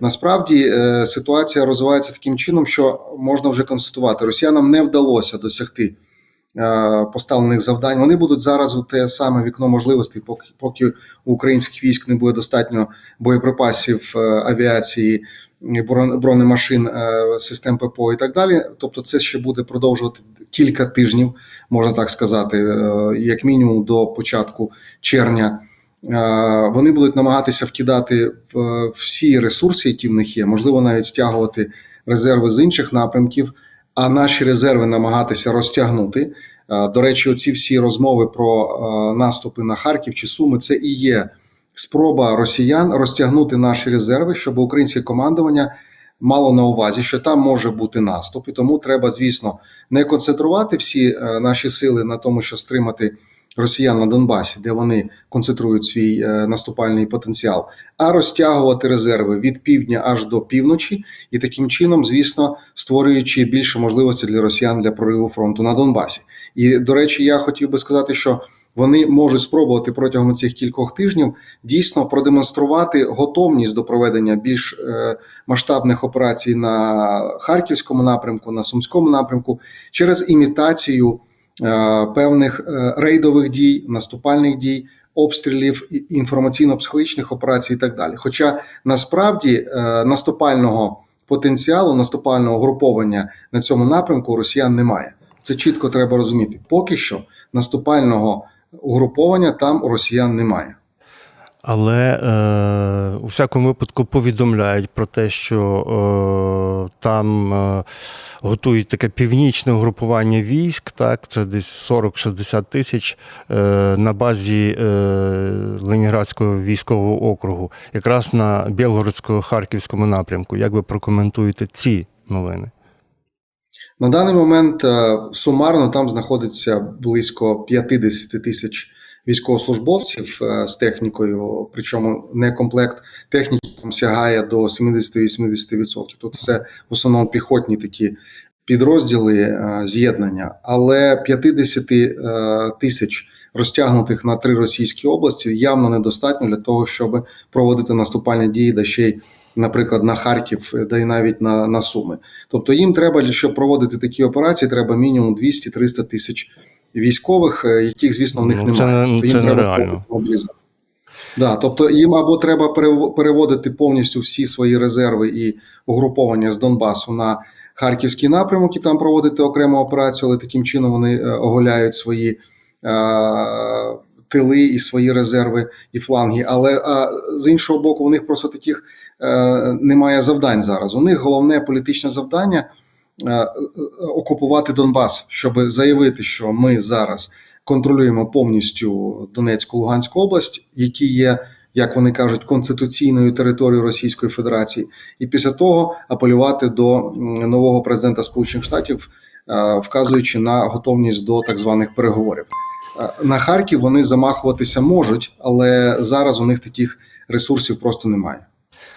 Насправді е, ситуація розвивається таким чином, що можна вже констатувати, росіянам не вдалося досягти е, поставлених завдань. Вони будуть зараз у те саме вікно можливостей, поки поки у українських військ не буде достатньо боєприпасів, е, авіації, бро- бронемашин, систем ППО і так далі. Тобто, це ще буде продовжувати кілька тижнів, можна так сказати, як мінімум до початку червня. Е, Вони будуть намагатися вкидати в всі ресурси, які в них є, можливо, навіть стягувати резерви з інших напрямків, а наші резерви намагатися розтягнути. Е, До речі, оці всі розмови про е, наступи на Харків чи Суми це і є спроба росіян розтягнути наші резерви, щоб українське командування мало на увазі, що там може бути наступ, і тому треба, звісно, не концентрувати всі е, наші сили на тому, що стримати росіян на Донбасі, де вони концентрують свій е, наступальний потенціал, а розтягувати резерви від півдня аж до півночі, і таким чином, звісно, створюючи більше можливостей для росіян для прориву фронту на Донбасі. І до речі, я хотів би сказати, що вони можуть спробувати протягом цих кількох тижнів дійсно продемонструвати готовність до проведення більш е, масштабних операцій на харківському напрямку, на сумському напрямку через імітацію певних е, рейдових дій, наступальних дій. Обстрілів інформаційно-психологічних операцій і так далі. Хоча насправді е, наступального потенціалу, наступального груповання на цьому напрямку росіян немає. Це чітко треба розуміти. Поки що наступального угруповання там у росіян немає. Але е, у всякому випадку повідомляють про те, що е, там е, готують таке північне угрупування військ, так, це десь 40-60 тисяч е, на базі е, Ленінградського військового округу, якраз на Білгородсько-Харківському напрямку. Як ви прокоментуєте ці новини? На даний момент е, сумарно там знаходиться близько 50 тисяч військовослужбовців е, з технікою, причому некомплект техніки там сягає до 70-80%. Тут це в основному піхотні такі підрозділи е, з'єднання, але 50 е, тисяч розтягнутих на три російські області явно недостатньо для того, щоб проводити наступальні дії, да ще й, наприклад, на Харків, да й навіть на, на Суми. Тобто їм треба, щоб проводити такі операції, треба мінімум 200-300 тисяч військових, е, яких, звісно, в них Ну, це немає. їм це треба нереально. Да, тобто їм або треба перев- переводити повністю всі свої резерви і угруповання з Донбасу на харківський напрямок і там проводити окрему операцію, але таким чином вони е, оголяють свої е, тили і свої резерви і фланги. Але а, з іншого боку, у них просто таких е, немає завдань зараз. У них головне політичне завдання е, е, окупувати Донбас, щоб заявити, що ми зараз контролюємо повністю Донецьку Луганську область, які є, як вони кажуть, конституційною територією Російської Федерації, і після того апелювати до нового президента Сполучених Штатів, е, вказуючи на готовність до так званих переговорів. Е, На Харків вони замахуватися можуть, але зараз у них таких ресурсів просто немає.